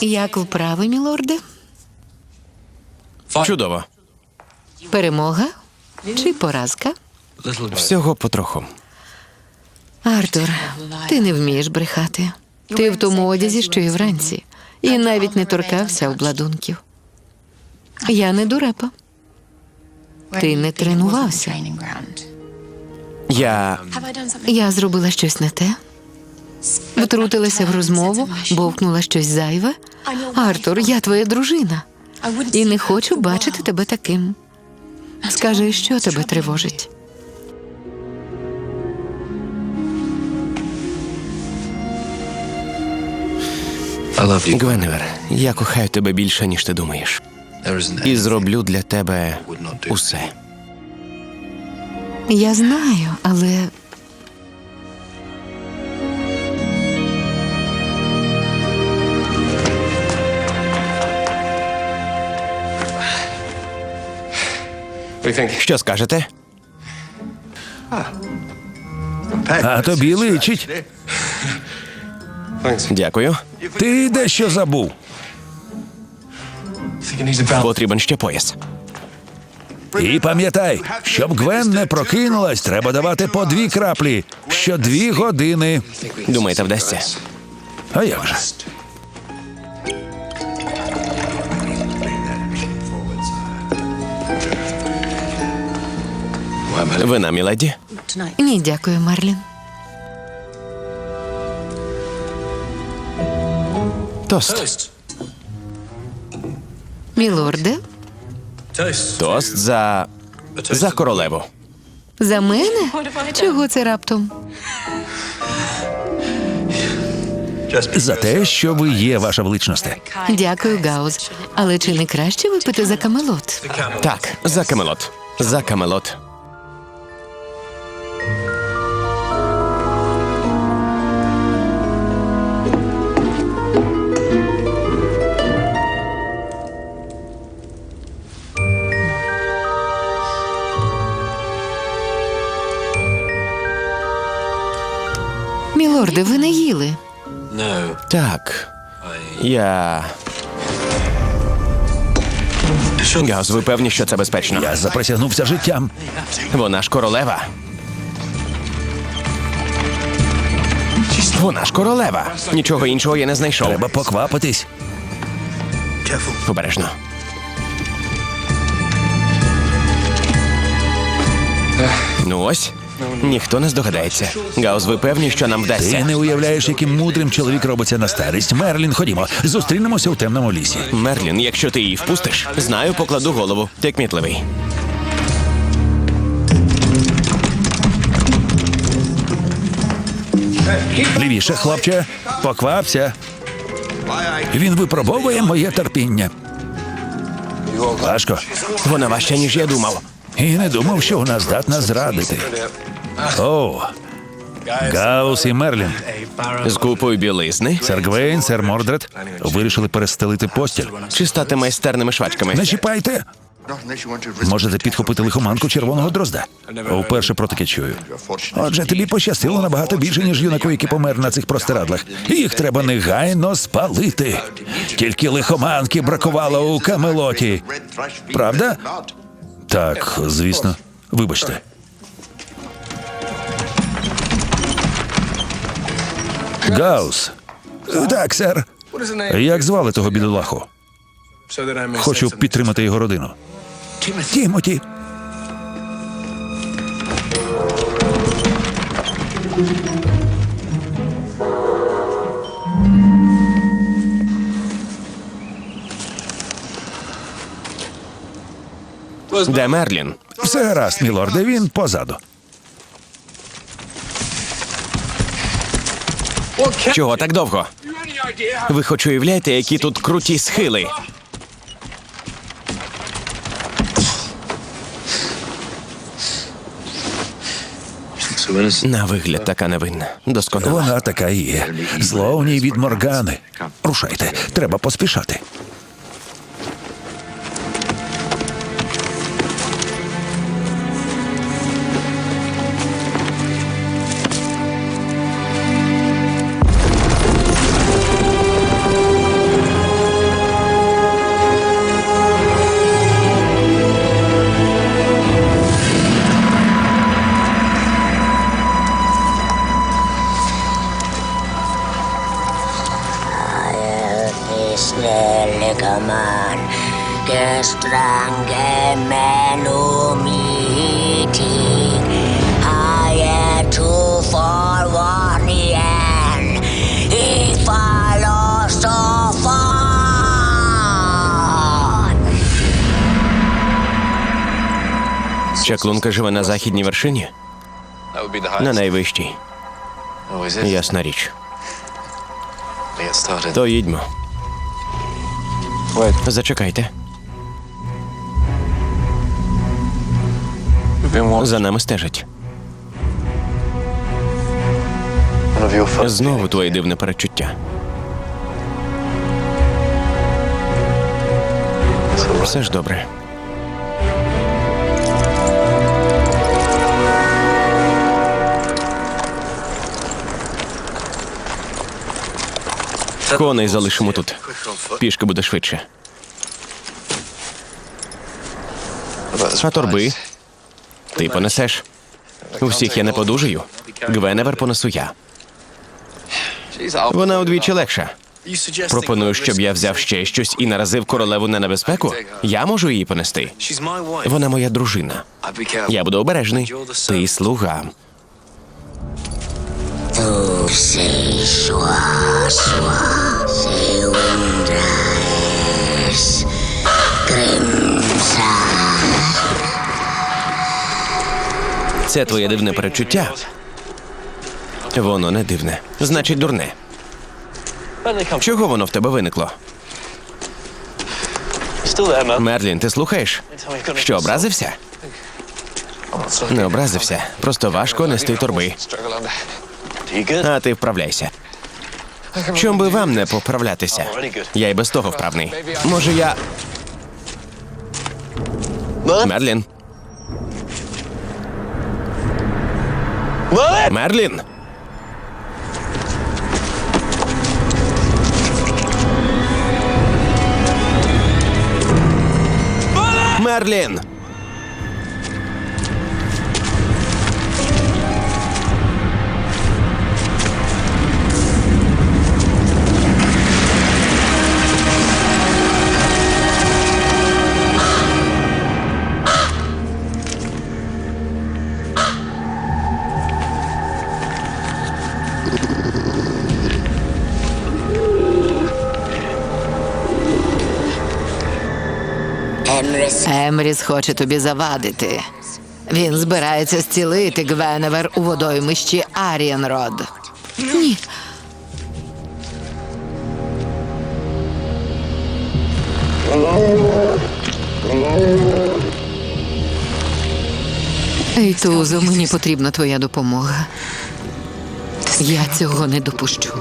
Як вправи, мілорде? Чудово. Перемога чи поразка? Всього потроху. Артур, ти не вмієш брехати. Ти в тому одязі, що і вранці, і навіть не торкався обладунків. Я не дурепа. Ти не тренувався. Я. Я зробила щось не те. Втрутилася в розмову, бовкнула щось зайве. Артур, я твоя дружина, і не хочу бачити тебе таким. Скажи, що тебе тривожить? Гвеневер, я кохаю тебе більше, ніж ти думаєш. І зроблю для тебе усе. Я знаю, але Що скажете? А тобі личить. Дякую. Ти дещо забув. Потрібен ще пояс. І пам'ятай, щоб Гвен не прокинулась, треба давати по дві краплі що дві години. Думаєте, вдасться? А як же? Вина, міледі? ні, дякую, Мерлін. Тост. Мілорде, Тост за. за королеву. за мене? Чого це раптом? За те, що ви є, ваша величність. Дякую, Гаус. Але чи не краще випити за камелот? Так, за камелот. За камелот. Мілорде, ви не їли. Так. Я. Гаус, ви певні, що це безпечно? Я заприсягнувся життям. Вона ж королева. Вона ж королева. Нічого іншого я не знайшов. Треба поквапитись. Обережно. Ну ось. Ніхто не здогадається. Гаус, ви певні, що нам Ти вдасться? не уявляєш, яким мудрим чоловік робиться на старість. Мерлін, ходімо, зустрінемося у темному лісі. Мерлін, якщо ти її впустиш, знаю, покладу голову. Ти кмітливий. Лівіше, хлопче, поквапся. Він випробовує моє терпіння. Важко. Вона важча, ніж я думав. І не думав, що вона здатна зрадити. О, Гаус і Мерлін. З купою білизни. Сер Гвейн, сер Мордред вирішили перестелити постіль. Чи стати майстерними швачками? Не чіпайте. Можете підхопити лихоманку червоного дрозда. Вперше про таке чую. Отже, тобі пощастило набагато більше, ніж юнаку, який помер на цих простирадлах. Їх треба негайно спалити. Тільки лихоманки бракувало у камелоті. Правда? Так, звісно. Вибачте. Гаус. Так, сер. Як звали того бідолаху? Хочу підтримати його родину. Тімоті. Де Мерлін? Все гаразд, мілорде, він позаду. Чого так довго? Ви хоч уявляєте, які тут круті схили? На вигляд така невинна. Досконала. Вона така і є. Зло у ній від Моргани. Рушайте, треба поспішати. Aman Kestrange menumitik Hayetu for warnien Ifalosofan Чаклунка живе на західній вершині, на найвищій. Ясна річ. То їдьмо. Зачекайте. За нами стежать. Знову твоє дивне перечуття. Все ж добре. Коней залишимо тут. Пішки буде швидше. А торби? Ти понесеш. Усіх я не подужаю. Гвеневер понесу я. Вона удвічі легша. Пропоную, щоб я взяв ще щось і наразив королеву на небезпеку. Я можу її понести. Вона моя дружина. Я буду обережний. Ти слуга. Tu sei sua, sua Sei undras Grimsa Це твоє дивне перечуття. Воно не дивне. Значить, дурне. Чого воно в тебе виникло? Мерлін, ти слухаєш? Що, образився? Не образився. Просто важко нести торби. А ти вправляйся. Чом би вам не поправлятися? Я й без того вправний. Може, я. Мерлін. Мерлін. Мерлін. Емріс хоче тобі завадити. Він збирається зцілити Гвеневер у водоймищі Арієнрод. Ні. Ейтузо, мені потрібна твоя допомога. Я цього не допущу.